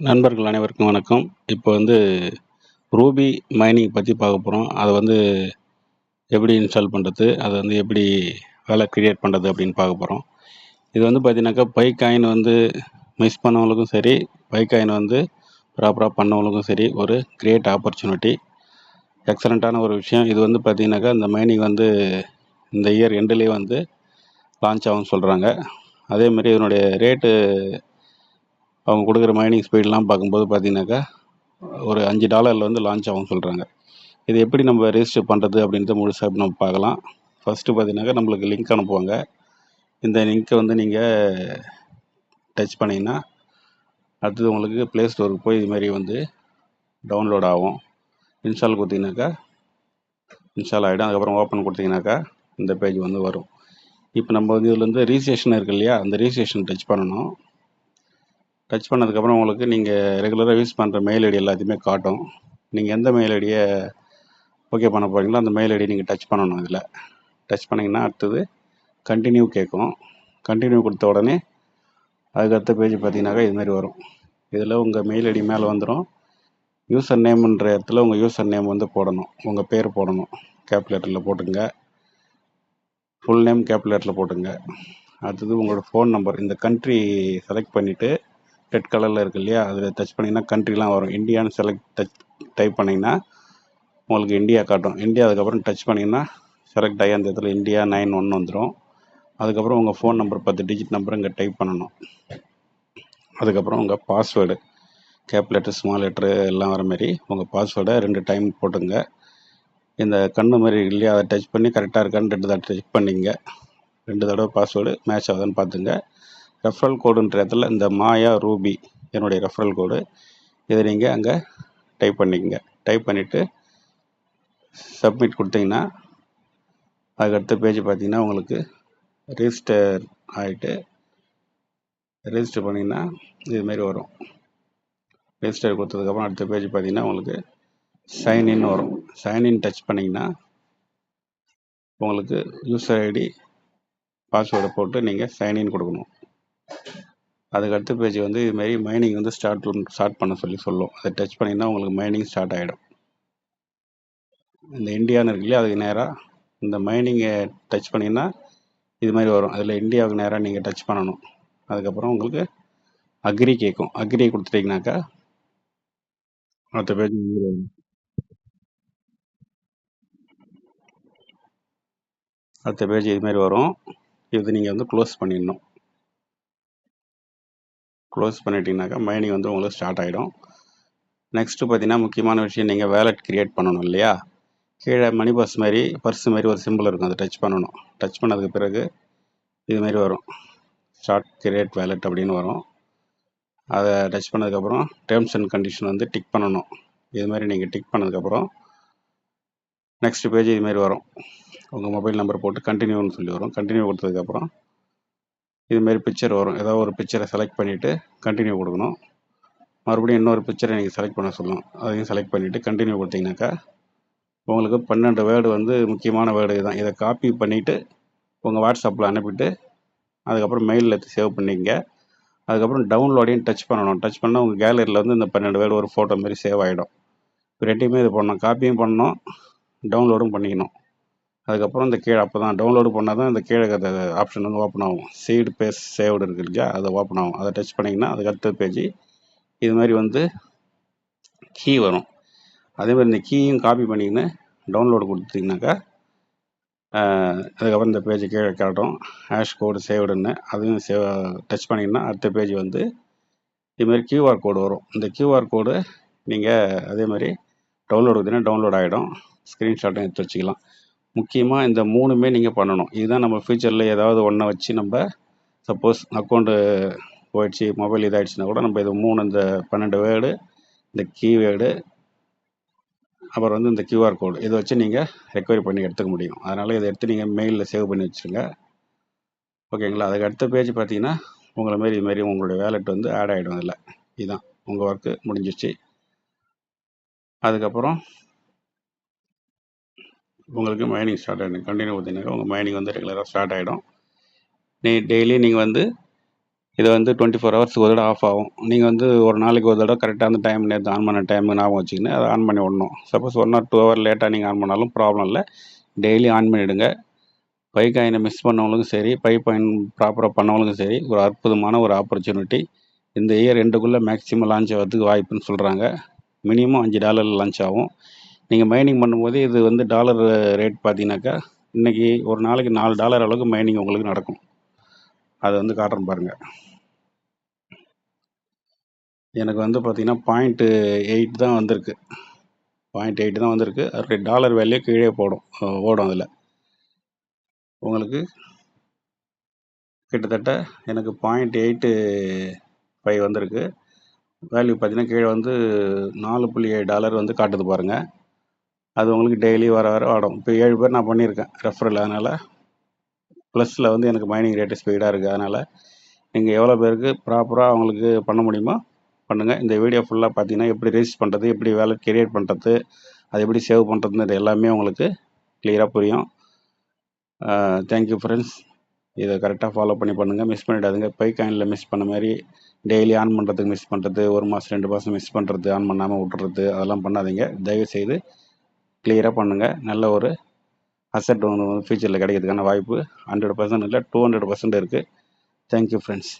நண்பர்கள் அனைவருக்கும் வணக்கம். இப்போ வந்து ரூபி மைனிங் பற்றி பார்க்க போகிறோம் அதை வந்து எப்படி இன்ஸ்டால் பண்ணுறது அதை வந்து எப்படி வேலை க்ரியேட் பண்ணுறது அப்படின்னு பார்க்க போகிறோம் இது வந்து பார்த்தீங்கன்னாக்கா பை காயின் வந்து மிஸ் பண்ணவங்களுக்கும் சரி பை காயின் வந்து ப்ராப்பராக பண்ணவங்களுக்கும் சரி ஒரு கிரேட் ஆப்பர்ச்சுனிட்டி எக்ஸலண்ட்டான ஒரு விஷயம். இது வந்து பார்த்தீங்கன்னாக்கா இந்த மைனிங் வந்து இந்த இயர் எண்டுலேயே வந்து லான்ச் ஆகும்னு சொல்கிறாங்க அதேமாதிரி இதனுடைய ரேட்டு அவங்க கொடுக்குற மைனிங் ஸ்பீடெலாம் பார்க்கும்போது பார்த்தீங்கன்னாக்கா ஒரு அஞ்சு டாலரில் வந்து லான்ச் ஆகும்னு சொல்கிறாங்க இது எப்படி நம்ம ரெஜிஸ்டர் பண்ணுறது அப்படின்றத முழுசாக நம்ம பார்க்கலாம். ஃபஸ்ட்டு பார்த்தீங்கன்னாக்கா நம்மளுக்கு லிங்க் அனுப்புவாங்க. இந்த லிங்க்கை வந்து நீங்கள் டச் பண்ணிங்கன்னா அடுத்தது உங்களுக்கு ப்ளே ஸ்டோருக்கு போய் இதுமாரி வந்து டவுன்லோட் ஆகும். இன்ஸ்டால் கொடுத்தீங்கன்னாக்கா இன்ஸ்டால் ஆகிடும் அதுக்கப்புறம் ஓப்பன் கொடுத்தீங்கன்னாக்கா இந்த பேஜ் வந்து வரும். இப்போ நம்ம வந்து இதில் வந்து ரீசேஷன் இருக்கு இல்லையா? அந்த ரீசேஷன் டச் பண்ணணும். டச் பண்ணதுக்கப்புறம் உங்களுக்கு நீங்கள் ரெகுலராக யூஸ் பண்ணுற மெயில் ஐடி எல்லாத்தையுமே காட்டும். நீங்கள் எந்த மெயில் ஐடியை ஓகே பண்ண போகிறீங்களோ அந்த மெயில் ஐடி நீங்கள் டச் பண்ணணும் இதில். டச் பண்ணிங்கன்னா அடுத்தது கண்டினியூ கேட்கும். கண்டினியூ கொடுத்த உடனே அதுக்கு அடுத்த பேஜ் பார்த்தீங்கன்னாக்கா இதுமாரி வரும். இதில் உங்கள் மெயில் ஐடி மேலே வந்துடும் யூசர் நேம்ன்ற இடத்துல உங்கள் யூசர் நேம் வந்து போடணும். உங்கள் பேர் போடணும். கேப்புலேட்டரில் போட்டுங்க. ஃபுல் நேம் கேப்புலேட்டரில் போட்டுங்க. அடுத்தது உங்களோட ஃபோன் நம்பர் இந்த கண்ட்ரி செலக்ட் பண்ணிவிட்டு ரெட் கலரில் இருக்கு இல்லையா? அதில் டச் பண்ணிங்கன்னா கண்ட்ரிலாம் வரும். இந்தியான்னு செலக்ட் டச் டைப் பண்ணிங்கன்னா உங்களுக்கு இந்தியா காட்டும். இந்தியா அதுக்கப்புறம் டச் பண்ணிங்கன்னா செலக்ட் ஆகி அந்த இடத்துல இந்தியா நைன் ஒன் வந்துடும் அதுக்கப்புறம் உங்கள் ஃபோன் நம்பர் பத்து டிஜிட் நம்பர் இங்கே டைப் பண்ணணும். அதுக்கப்புறம் உங்கள் password cap letter small letter எல்லாம் வர மாதிரி உங்கள் பாஸ்வேர்டை ரெண்டு டைம் போட்டுங்க. இந்த கண்ணு மாதிரி இல்லையா? அதை டச் பண்ணி கரெக்டாக இருக்கான்னு ரெண்டு தடவை டச் பண்ணிங்க. ரெண்டு தடவை பாஸ்வேர்டு மேட்ச் ஆகுதுன்னு பார்த்துங்க. ரெஃபரல் கோடுன்ற இடத்துல இந்த மாயா ரூபி என்னுடைய ரெஃபரல் கோடு இதை நீங்கள் அங்கே டைப் பண்ணிக்கங்க. டைப் பண்ணிவிட்டு சப்மிட் கொடுத்தீங்கன்னா அதுக்கடுத்த பேஜ் பார்த்தீங்கன்னா உங்களுக்கு ரிஜிஸ்டர் ஆகிட்டு ரிஜிஸ்டர் பண்ணிங்கன்னா இதுமாரி வரும். ரிஜிஸ்டர் கொடுத்ததுக்கப்புறம் அடுத்த பேஜ் பார்த்தீங்கன்னா உங்களுக்கு சைன்இன் வரும். சைன்இன் டச் பண்ணிங்கன்னா உங்களுக்கு யூசர் ஐடி பாஸ்வேர்டை போட்டு நீங்கள் சைன்இன் கொடுக்கணும். அதுக்கு அடுத்த பேஜ் வந்து இதுமாரி மைனிங் வந்து ஸ்டார்ட் ஸ்டார்ட் பண்ண சொல்லி சொல்லும். அதை டச் பண்ணிங்கன்னா உங்களுக்கு மைனிங் ஸ்டார்ட் ஆகிடும் இந்த இந்தியான்னு இருக்கு இல்லையா அதுக்கு நேராக இந்த மைனிங்கை டச் பண்ணிங்கன்னா இது மாதிரி வரும். அதில் இந்தியாவுக்கு நேராக நீங்கள் டச் பண்ணணும். அதுக்கப்புறம் உங்களுக்கு அக்ரி கேட்கும் அக்ரி கொடுத்துட்டிங்கனாக்கா அடுத்த பேஜ் அடுத்த பேஜ் இதுமாரி வரும். இது நீங்கள் வந்து க்ளோஸ் பண்ணிடணும். க்ளோஸ் பண்ணிட்டீங்கனாக்கா மைனிங் வந்து உங்களுக்கு ஸ்டார்ட் ஆகிடும் நெக்ஸ்ட்டு பார்த்தீங்கன்னா முக்கியமான விஷயம் நீங்கள் வேலட் க்ரியேட் பண்ணணும் இல்லையா? கீழே மணி பஸ் மாதிரி பர்ஸ் மாதிரி ஒரு சிம்பிள் இருக்கும். அதை டச் பண்ணணும். டச் பண்ணதுக்கு பிறகு இதுமாரி வரும். ஸ்டார்ட் கிரியேட் வேலட் அப்படின்னு வரும். அதை டச் பண்ணதுக்கப்புறம் டேர்ம்ஸ் அண்ட் கண்டிஷன் வந்து டிக் பண்ணணும். இது மாதிரி நீங்கள் டிக் பண்ணதுக்கப்புறம் நெக்ஸ்ட் பேஜ் இதுமாரி வரும். உங்கள் மொபைல் நம்பர் போட்டு கண்டினியூன்னு சொல்லி வரும். கண்டினியூ கொடுத்ததுக்கப்புறம் இதுமாரி பிக்சர் வரும். ஏதோ ஒரு பிக்சரை செலக்ட் பண்ணிவிட்டு கண்டினியூ கொடுக்கணும். மறுபடியும் இன்னொரு பிக்சரை நீங்கள் செலக்ட் பண்ண சொல்லணும். அதையும் செலக்ட் பண்ணிவிட்டு கண்டினியூ கொடுத்தீங்கன்னாக்கா உங்களுக்கு பன்னெண்டு வேர்டு வந்து முக்கியமான வேர்டு இதுதான். இதை காப்பி பண்ணிவிட்டு உங்கள் வாட்ஸ்அப்பில் அனுப்பிட்டு அதுக்கப்புறம் மெயிலில் சேவ் பண்ணிங்க அதுக்கப்புறம் டவுன்லோடையும் டச் பண்ணணும். டச் பண்ணால் உங்கள் கேலரியில் வந்து இந்த பன்னெண்டு வேர்டு ஒரு ஃபோட்டோ மாதிரி சேவ் ஆகிடும் ரெண்டையுமே இது பண்ணணும். காப்பியும் பண்ணணும். டவுன்லோடும் பண்ணிக்கணும். அதுக்கப்புறம் இந்த கீழே அப்போ தான் டவுன்லோடு பண்ணால் தான் இந்த கீழே இருக்கிற ஆப்ஷன் வந்து ஓப்பன் ஆகும். சீடு பேஸ் சேவ்டு இருக்கு இல்லையா? அதை ஓப்பன் ஆகும். அதை டச் பண்ணிங்கன்னா அதுக்கு அடுத்த பேஜ் இது மாதிரி வந்து கீ வரும். அதே மாதிரி இந்த கீயும் காப்பி பண்ணிக்கின்னு டவுன்லோடு கொடுத்தீங்கன்னாக்கா அதுக்கப்புறம் இந்த பேஜ் கீழே காட்டும். ஹேஷ் கோடு சேவ்டுன்னு அதையும் சேவ் டச் பண்ணிங்கன்னா அடுத்த பேஜ் வந்து இதுமாரி கியூஆர் கோடு வரும். இந்த கியூஆர் கோடு நீங்கள் அதே மாதிரி டவுன்லோடு கொடுத்தீங்கன்னா டவுன்லோட் ஆகிடும் ஸ்க்ரீன்ஷாட்டும் எடுத்து வச்சுக்கலாம். முக்கியமாக இந்த மூணுமே நீங்கள் பண்ணணும். இதுதான் நம்ம ஃப்யூச்சரில் ஏதாவது ஒன்றை வச்சு நம்ம சப்போஸ் அக்கௌண்ட்டு போயிடுச்சு மொபைல் இதாகிடுச்சுன்னா கூட நம்ம இது மூணு இந்த பன்னெண்டு வேர்டு இந்த கீவேர்டு அப்புறம் வந்து இந்த கியூஆர் கோடு இதை வச்சு நீங்கள் ரெக்கவரி பண்ணி எடுத்துக்க முடியும். அதனால் இதை எடுத்து நீங்கள் மெயிலில் சேவ் பண்ணி வச்சுருங்க. ஓகேங்களா? அதுக்கு அடுத்த பேஜ் பார்த்தீங்கன்னா உங்களை மாரி இதுமாரி உங்களுடைய வேலெட் வந்து ஆட் ஆகிடும் அதில். இதுதான். உங்கள் ஒர்க்கு முடிஞ்சிச்சு அதுக்கப்புறம் உங்களுக்கு மைனிங் ஸ்டார்ட் ஆகிடும் கண்டினியூ பார்த்தீங்கன்னா உங்கள் மைனிங் வந்து ரெகுலராக ஸ்டார்ட் ஆகிடும் நீ டெய்லி நீங்கள் வந்து இது வந்து டுவெண்ட்டி ஃபோர் ஹவர்ஸ் ஒரு தடவை ஆஃப் ஆகும். நீங்கள் வந்து ஒரு நாளைக்கு ஒரு தடவை கரெக்டாக அந்த டைம் நேற்று ஆன் பண்ண டைம் ஞாபகம் வச்சுக்கின்னு அதை ஆன் பண்ணி விடணும். Suppose one or two hour லேட்டாக நீங்கள் ஆன் பண்ணாலும் ப்ராப்ளம் இல்லை. டெய்லி ஆன் பண்ணிவிடுங்க பை காயினை மிஸ் பண்ணவங்களுக்கும் சரி பை பாயின் ப்ராப்பராக பண்ணவங்களுக்கும் சரி ஒரு அற்புதமான ஒரு ஆப்பர்ச்சுனிட்டி இந்த இயர் ரெண்டுக்குள்ளே மேக்ஸிமம் லான்ச் ஆகிறதுக்கு வாய்ப்புன்னு சொல்கிறாங்க மினிமம் அஞ்சு டாலரில் லான்ச் ஆகும். நீங்கள் மைனிங் பண்ணும்போது இது வந்து டாலர் ரேட் பார்த்தீங்கன்னாக்கா இன்றைக்கி ஒரு நாளைக்கு நாலு டாலர் அளவுக்கு மைனிங் உங்களுக்கு நடக்கும். அதை வந்து காட்டுறேன் பாருங்கள் எனக்கு வந்து பார்த்தீங்கன்னா பாயிண்ட்டு எயிட் தான் வந்திருக்கு. பாயிண்ட் எயிட் தான் வந்திருக்கு. அதோடைய டாலர் வேல்யூ கீழே போடும் ஓடும் அதில். உங்களுக்கு கிட்டத்தட்ட எனக்கு பாயிண்ட் எயிட்டு ஃபைவ் வந்திருக்கு. வேல்யூ பார்த்தீங்கன்னா கீழே வந்து நாலு புள்ளி ஏழு டாலர் வந்து காட்டுது பாருங்கள் அது உங்களுக்கு டெய்லி வர வர ஆடும். இப்போ ஏழு பேர் நான் பண்ணியிருக்கேன் ரெஃபரில் அதனால் ப்ளஸில் வந்து எனக்கு மைனிங் ரேட்டு ஸ்பீடாக இருக்குது அதனால் நீங்கள் எவ்வளோ பேருக்கு ப்ராப்பராக அவங்களுக்கு பண்ண முடியுமோ பண்ணுங்கள் இந்த வீடியோ ஃபுல்லாக பார்த்தீங்கன்னா எப்படி ரிஜிஸ்டர் பண்ணுறது எப்படி வேலை கிரியேட் பண்ணுறது அது எப்படி சேவ் பண்ணுறதுன்னு இது எல்லாமே உங்களுக்கு கிளியராக புரியும். தேங்க்யூ ஃப்ரெண்ட்ஸ் இதை கரெக்டாக ஃபாலோ பண்ணி பண்ணுங்கள் மிஸ் பண்ணிடாதுங்க. பை காயினில் மிஸ் பண்ண மாதிரி டெய்லி ஆன் பண்ணுறதுக்கு மிஸ் பண்ணுறது ஒரு மாதம் ரெண்டு மாதம் மிஸ் பண்ணுறது ஆன் பண்ணாமல் விட்டுறது அதெல்லாம் பண்ணாதீங்க. தயவுசெய்து கிளியராக பண்ணுங்கள் நல்ல ஒரு அசட் ஒன்று ஃபியூச்சரில் கிடைக்கிறதுக்கான வாய்ப்பு ஹண்ட்ரட் பர்சன்ட் இல்லை டூ ஹண்ட்ரட் பர்சன்ட் இருக்குது தேங்க்யூ ஃப்ரெண்ட்ஸ்